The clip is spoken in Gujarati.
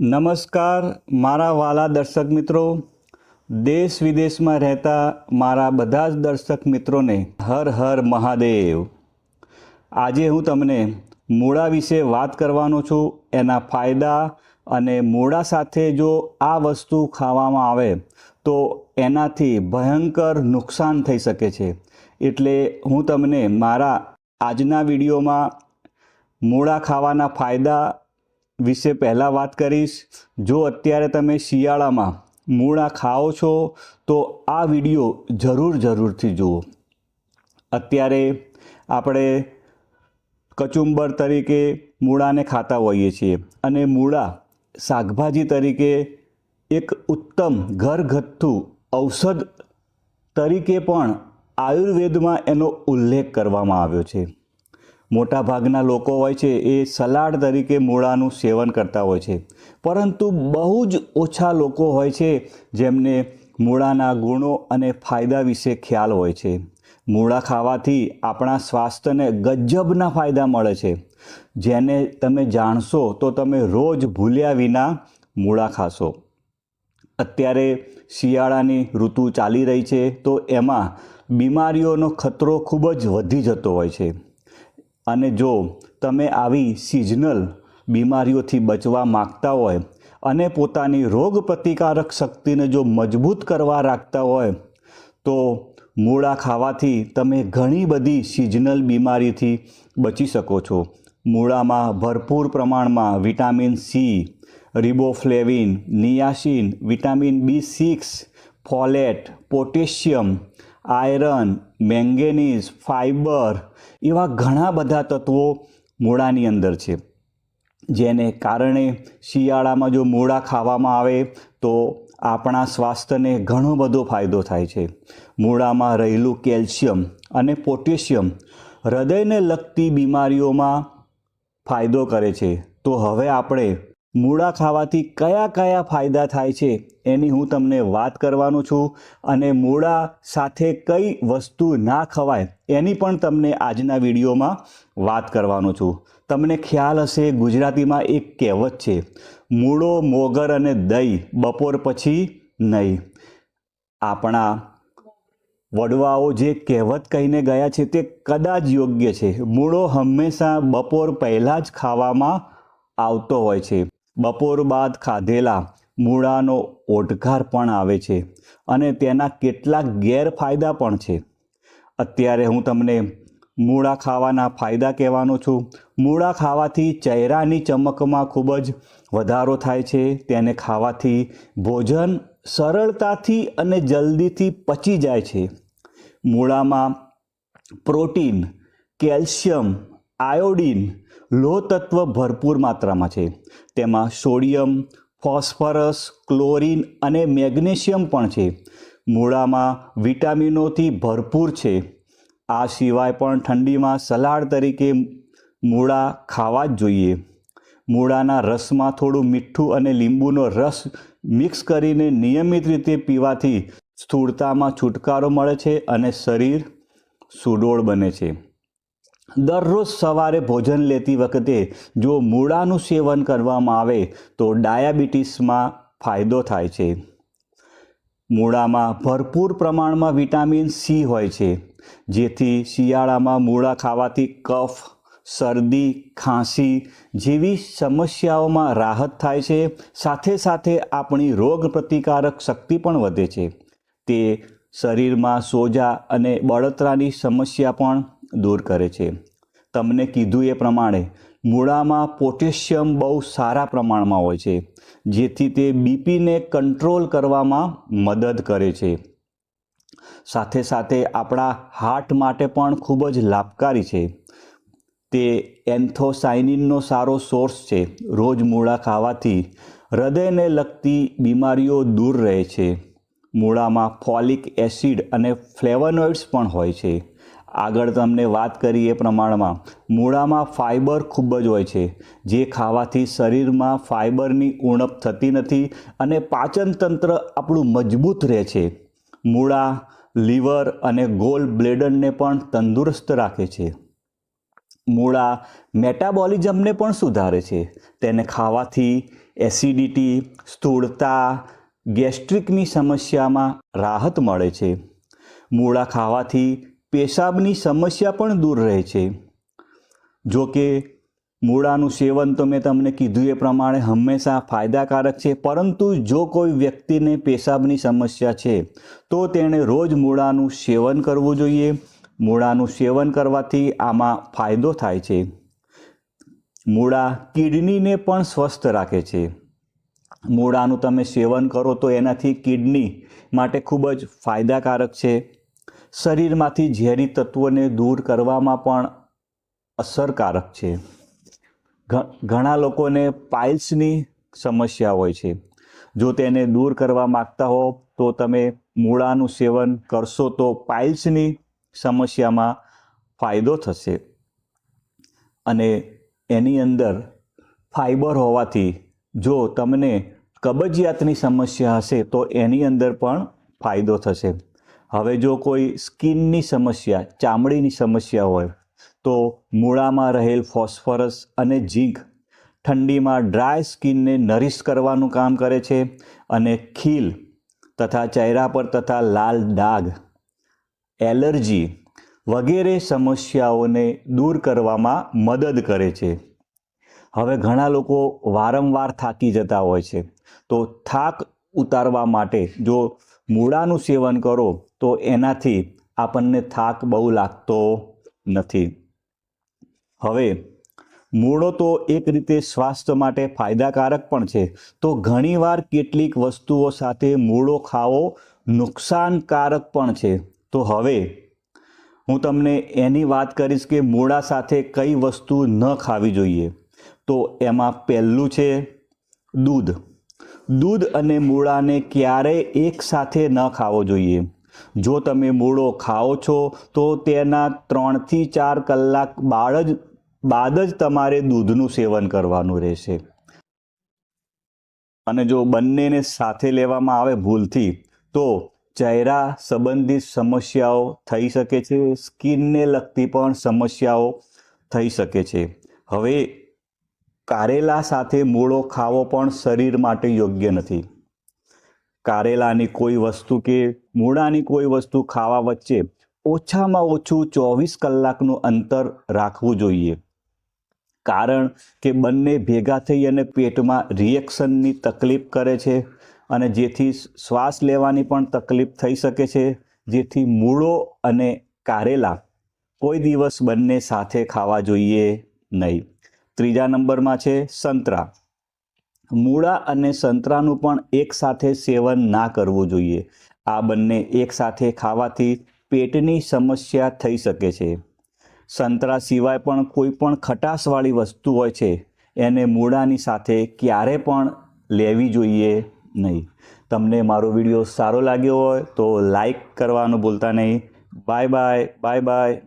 નમસ્કાર, મારા વાલા દર્શક મિત્રો. દેશ વિદેશમાં રહેતા મારા બધા જ દર્શક મિત્રોને હર હર મહાદેવ. આજે હું તમને મૂળા વિશે વાત કરવાનો છું, એના ફાયદા અને મૂળા સાથે જો આ વસ્તુ ખાવામાં આવે, તો એનાથી ભયંકર નુકસાન થઈ શકે છે. એટલે હું તમને મારા આજના વિડીયોમાં મૂળા ખાવાના ફાયદા વિશે પહેલાં વાત કરીશ. જો અત્યારે તમે શિયાળામાં મૂળા ખાઓ છો, તો આ વીડિયો જરૂર જરૂરથી જુઓ. અત્યારે આપણે કચુંબર તરીકે મૂળાને ખાતા હોઈએ છીએ અને મૂળા શાકભાજી તરીકે એક ઉત્તમ ઘરગથ્થુ ઔષધ તરીકે પણ આયુર્વેદમાં એનો ઉલ્લેખ કરવામાં આવ્યો છે. મોટા ભાગના લોકો હોય છે એ સલાડ તરીકે મૂળાનું સેવન કરતા હોય છે. પરંતુ બહુ જ ઓછા લોકો હોય છે જેમને મૂળાના ગુણો અને ફાયદા વિશે ખ્યાલ હોય છે. મૂળા ખાવાથી આપણા સ્વાસ્થ્યને ગજબના ફાયદા મળે છે. જેને તમે જાણશો તો તમે રોજ ભૂલ્યા વિના મૂળા ખાશો. અત્યારે શિયાળાની ઋતુ ચાલી રહી છે તો એમાં બીમારીઓનો ખતરો ખૂબ જ વધી જતો હોય છે. અને જો તમે આવી સિઝનલ બીમારીઓથી બચવા માગતા હોય અને પોતાની રોગ પ્રતિકારક શક્તિને જો મજબૂત કરવા રાખતા હોય, તો મૂળા ખાવાથી તમે ઘણી બધી સિઝનલ બીમારીથી બચી શકો છો. મૂળામાં ભરપૂર પ્રમાણમાં vitamin C riboflavin niacin vitamin B six folate potassium iron, manganese, fibre એવા ઘણા બધા તત્વો મૂળાની અંદર છે. જેને કારણે શિયાળામાં જો મૂળા ખાવામાં આવે તો આપણા સ્વાસ્થ્યને ઘણો બધો ફાયદો થાય છે. મૂળામાં રહેલું કેલ્શિયમ અને પોટેશિયમ હૃદયને લગતી બીમારીઓમાં ફાયદો કરે છે. તો હવે આપણે મૂળા ખાવાથી કયા કયા ફાયદા થાય છે એની હું તમને વાત કરવાનો છું અને મૂળા સાથે કઈ વસ્તુ ના ખવાય એની પણ તમને આજના વિડીયોમાં વાત કરવાનો છું. તમને ખ્યાલ હશે ગુજરાતીમાં એક કહેવત છે, મૂળો મોગર અને દહીં બપોર પછી નહીં. આપણા વડવાઓ જે કહેવત કહીને ગયા છે તે કદાચ યોગ્ય છે. મૂળો હંમેશા બપોર પહેલાં જ ખાવામાં આવતો હોય છે. બપોર બાદ ખાધેલા મૂળાનો ઓટકાર પણ આવે છે અને તેના કેટલાક ગેરફાયદા પણ છે. અત્યારે હું તમને મૂળા ખાવાના ફાયદા કહેવાનો છું. મૂળા ખાવાથી ચહેરાની ચમકમાં ખૂબ જ વધારો થાય છે. તેને ખાવાથી ભોજન સરળતાથી અને જલ્દીથી પચી જાય છે. મૂળામાં પ્રોટીન, કેલ્શિયમ આયોડીન લોહ તત્વ ભરપૂર માત્રામાં છે. તેમાં સોડિયમ, ફોસ્ફરસ, ક્લોરિન અને મેગ્નેશિયમ પણ છે. મૂળામાં વિટામિનોથી ભરપૂર છે. આ સિવાય પણ ઠંડીમાં સલાડ તરીકે મૂળા ખાવા જ જોઈએ. મૂળાના રસમાં થોડું મીઠું અને લીંબુનો રસ મિક્સ કરીને નિયમિત રીતે પીવાથી સ્થૂળતામાં છુટકારો મળે છે અને શરીર સુડોળ બને છે. દરરોજ સવારે ભોજન લેતી વખતે જો મૂળાનું સેવન કરવામાં આવે તો ડાયાબિટીસમાં ફાયદો થાય છે. મૂળામાં ભરપૂર પ્રમાણમાં વિટામિન સી હોય છે, જેથી શિયાળામાં મૂળા ખાવાથી કફ, શરદી, ખાંસી જેવી સમસ્યાઓમાં રાહત થાય છે. સાથે સાથે આપણી રોગ પ્રતિકારક શક્તિ પણ વધે છે. તે શરીરમાં સોજા અને બળતરાની સમસ્યા પણ દૂર કરે છે. તમને કીધું એ પ્રમાણે મૂળામાં પોટેશિયમ બહુ સારા પ્રમાણમાં હોય છે, જેથી તે બીપીને કંટ્રોલ કરવામાં મદદ કરે છે. સાથે સાથે આપણા હાર્ટ માટે પણ ખૂબ જ લાભકારી છે. તે એન્થોસાઇનિનનો સારો સોર્સ છે. રોજ મૂળા ખાવાથી હૃદયને લગતી બીમારીઓ દૂર રહે છે. મૂળામાં ફોલિક એસિડ અને ફ્લેવનોઇડ્સ પણ હોય છે. આગળ તમને વાત કરી એ પ્રમાણમાં. મૂળામાં ફાઇબર ખૂબ જ હોય છે, જે ખાવાથી શરીરમાં ફાઇબરની ઉણપ થતી નથી અને પાચન તંત્ર આપણું મજબૂત રહે છે. મૂળા, લીવર અને ગોલ બ્લેડરને પણ તંદુરસ્ત રાખે છે. મૂળા મેટાબોલિઝમને પણ સુધારે છે. તેને ખાવાથી એસિડિટી, સ્થૂળતા, ગેસ્ટ્રિકની સમસ્યામાં રાહત મળે છે. મૂળા ખાવાથી પેશાબની સમસ્યા પણ દૂર રહે છે. જો કે, મૂળાનું સેવન તો મેં તમને કીધું એ પ્રમાણે હંમેશા ફાયદાકારક છે, પરંતુ જો કોઈ વ્યક્તિને પેશાબની સમસ્યા છે, તો તેણે રોજ મૂળાનું સેવન કરવું જોઈએ. મૂળાનું સેવન કરવાથી આમાં ફાયદો થાય છે. મૂળા કિડનીને પણ સ્વસ્થ રાખે છે. મૂળાનું તમે સેવન કરો તો એનાથી કિડની માટે ખૂબ જ ફાયદાકારક છે. શરીરમાંથી ઝેરી તત્વોને દૂર કરવામાં પણ અસરકારક છે. ઘણા લોકોને પાઇલ્સની સમસ્યા હોય છે. જો તેને દૂર કરવા માગતા હો તો તમે મૂળાનું સેવન કરશો તો પાઇલ્સની સમસ્યામાં ફાયદો થશે. અને એની અંદર ફાઇબર હોવાથી જો તમને કબજિયાતની સમસ્યા હશે તો એની અંદર પણ ફાયદો થશે. હવે જો કોઈ સ્કિનની સમસ્યા, ચામડીની સમસ્યા હોય, તો મૂળામાં રહેલ ફોસ્ફરસ અને ઝીંક ઠંડીમાં ડ્રાય સ્કિનને નરીશ કરવાનું કામ કરે છે અને ખીલ તથા ચહેરા પર તથા લાલ ડાઘ, એલર્જી વગેરે સમસ્યાઓને દૂર કરવામાં મદદ કરે છે. હવે ઘણા લોકો વારંવાર થાકી જતા હોય છે. તો થાક ઉતારવા માટે જો મૂળાનું સેવન કરો, તો એનાથી આપણને થાક બહુ લાગતો નથી. હવે, મૂળો તો એક રીતે સ્વાસ્થ્ય માટે ફાયદાકારક પણ છે. તો ઘણીવાર કેટલીક વસ્તુઓ સાથે મૂળો ખાવો નુકસાનકારક પણ છે. તો હવે, હું તમને એની વાત કરીશ કે મૂળા સાથે કઈ વસ્તુ ન ખાવી જોઈએ. તો એમાં પહેલું છે દૂધ. દૂધ અને મૂળાને ક્યારેય એકસાથે ન ખાવો જોઈએ. જો તમે મૂળો ખાઓ છો, તો તેના ત્રણથી ચાર કલાક બાળ જ, બાદ જ તમારે દૂધનું સેવન કરવાનું રહેશે. અને જો બંનેને સાથે લેવામાં આવે ભૂલથી, તો ચહેરા સંબંધિત સમસ્યાઓ થઈ શકે છે, સ્કિનને લગતી પણ સમસ્યાઓ થઈ શકે છે. હવે કારેલા સાથે મૂળો ખાવો પણ શરીર માટે યોગ્ય નથી. કારેલાની કોઈ વસ્તુ કે મૂળાની કોઈ વસ્તુ ખાવા વચ્ચે ઓછામાં ઓછું ચોવીસ કલાકનું અંતર રાખવું જોઈએ. કારણ કે બંને ભેગા થઈ અને પેટમાં રિએક્શનની તકલીફ કરે છે અને જેથી શ્વાસ લેવાની પણ તકલીફ થઈ શકે છે. જેથી મૂળો અને કારેલા કોઈ દિવસ બંને સાથે ખાવા જોઈએ નહીં. ત્રીજા નંબરમાં છે સંતરા. મૂળા અને સંતરાનું પણ એકસાથે સેવન ના કરવું જોઈએ. આ બંને એકસાથે ખાવાથી પેટની સમસ્યા થઈ શકે છે. સંતરા સિવાય પણ કોઈ પણ ખટાશવાળી વસ્તુ હોય છે, એને મૂળાની સાથે ક્યારે પણ લેવી જોઈએ નહીં. તમને મારો વીડિયો સારો લાગ્યો હોય તો લાઈક કરવાનું ભૂલતા નહીં. Bye bye bye bye.